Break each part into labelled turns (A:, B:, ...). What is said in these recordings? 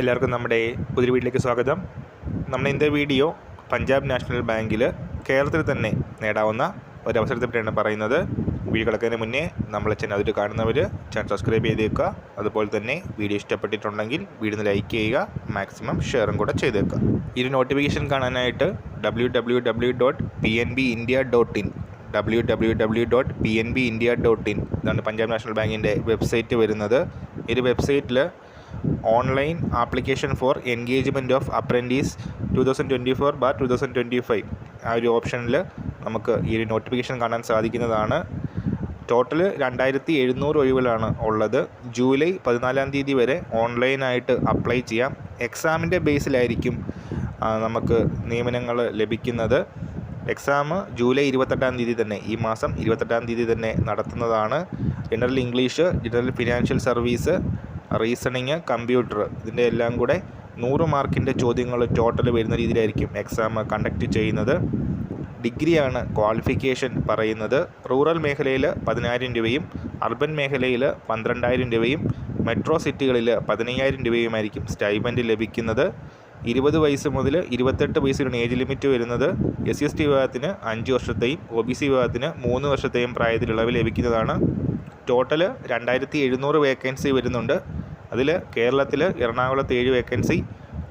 A: എല്ലാവർക്കും നമ്മുടെ പുതിയ വീട്ടിലേക്ക് സ്വാഗതം. നമ്മുടെ ഇന്നത്തെ വീഡിയോ പഞ്ചാബ് നാഷണൽ ബാങ്കിൽ കേരളത്തിൽ തന്നെ നേടാവുന്ന ഒരു അവസരത്തെ പറ്റിയാണ് പറയുന്നത്. വീഡിയോ കിടക്കുന്നതിന് മുന്നേ നമ്മൾ ചാനൽ അതിൽ കാണുന്നവർ ചാനൽ സബ്സ്ക്രൈബ് ചെയ്തേക്കുക അതുപോലെ തന്നെ വീഡിയോ ഇഷ്ടപ്പെട്ടിട്ടുണ്ടെങ്കിൽ വീഡിയോ ലൈക്ക് ചെയ്യുക മാക്സിമം ഷെയറും കൂടെ ചെയ്തേക്കുക ഇതിന് നോട്ടിഫിക്കേഷൻ കാണാനായിട്ട് W W W dot P N B India dot in W W W dot P N B India dot in ഇതാണ് പഞ്ചാബ് നാഷണൽ ബാങ്കിന്റെ വെബ്സൈറ്റ് വരുന്നത്. ഈ വെബ്സൈറ്റിൽ online application for engagement of apprentice two thousand twenty four bar two thousand twenty five. ആ ഒരു ഓപ്ഷനിൽ നമുക്ക് ഈ ഒരു നോട്ടിഫിക്കേഷൻ കാണാൻ സാധിക്കുന്നതാണ്. ടോട്ടൽ രണ്ടായിരത്തി എഴുന്നൂറ് ഒഴിവുകളാണ് ഉള്ളത്. ജൂലൈ പതിനാലാം തീയതി വരെ ഓൺലൈനായിട്ട് അപ്ലൈ ചെയ്യാം. എക്സാമിന്റെ ബേസിലായിരിക്കും നമുക്ക് നിയമനങ്ങൾ ലഭിക്കുന്നത്. എക്സാം ജൂലൈ ഇരുപത്തെട്ടാം തീയതി തന്നെ ഈ മാസം ഇരുപത്തെട്ടാം തീയതി തന്നെ നടത്തുന്നതാണ്. General English general financial service reasoning computer ഇതിന്റെ എല്ലാം കൂടെ നൂറ് മാർക്കിന്റെ ചോദ്യങ്ങൾ ടോട്ടൽ വരുന്ന രീതിയിലായിരിക്കും എക്സാം കണ്ടക്ട് ചെയ്യുന്നത്. ഡിഗ്രിയാണ് ക്വാളിഫിക്കേഷൻ പറയുന്നത്. റൂറൽ മേഖലയിൽ പതിനായിരം രൂപയും അർബൻ മേഖലയിൽ പന്ത്രണ്ടായിരം രൂപയും മെട്രോ സിറ്റികളിൽ പതിനയ്യായിരം രൂപയുമായിരിക്കും സ്റ്റൈബൻഡ് ലഭിക്കുന്നത്. ഇരുപത് വയസ്സ് മുതൽ ഇരുപത്തെട്ട് വയസ്സിലാണ് ഏജ് ലിമിറ്റ് വരുന്നത്. എസ് എസ് ടി വിഭാഗത്തിന് അഞ്ച് വർഷത്തെയും ഒ ബി സി വിഭാഗത്തിന് മൂന്ന് വർഷത്തെയും പ്രായത്തിൽ ഇളവ് ലഭിക്കുന്നതാണ്. ടോട്ടൽ രണ്ടായിരത്തി എഴുന്നൂറ് വേക്കൻസി വരുന്നുണ്ട്. അതിൽ കേരളത്തിൽ എറണാകുളത്ത് ഏഴ് വേക്കൻസി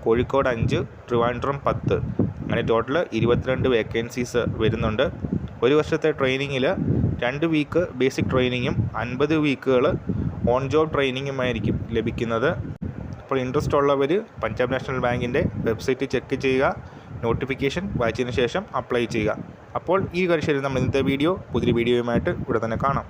A: കോഴിക്കോട് അഞ്ച് ട്രിവാൻഡ്രം പത്ത്. അങ്ങനെ ടോട്ടൽ ഇരുപത്തിരണ്ട് വേക്കൻസീസ് വരുന്നുണ്ട്. ഒരു വർഷത്തെ ട്രെയിനിങ്ങിൽ രണ്ട് വീക്ക് ബേസിക് ട്രെയിനിങ്ങും അൻപത് വീക്കുകൾ ഓൺ ജോബ് ട്രെയിനിങ്ങുമായിരിക്കും ലഭിക്കുന്നത്. അപ്പോൾ ഇൻട്രസ്റ്റ് ഉള്ളവർ പഞ്ചാബ് നാഷണൽ ബാങ്കിന്റെ വെബ്സൈറ്റ് ചെക്ക് ചെയ്യുക നോട്ടിഫിക്കേഷൻ വായിച്ചതിന് ശേഷം അപ്ലൈ ചെയ്യുക. അപ്പോൾ ഈ കാര്യം നമ്മൾ ഇന്നത്തെ വീഡിയോ പുതിയ വീഡിയോയുമായിട്ട് ഇവിടെ തന്നെ കാണാം.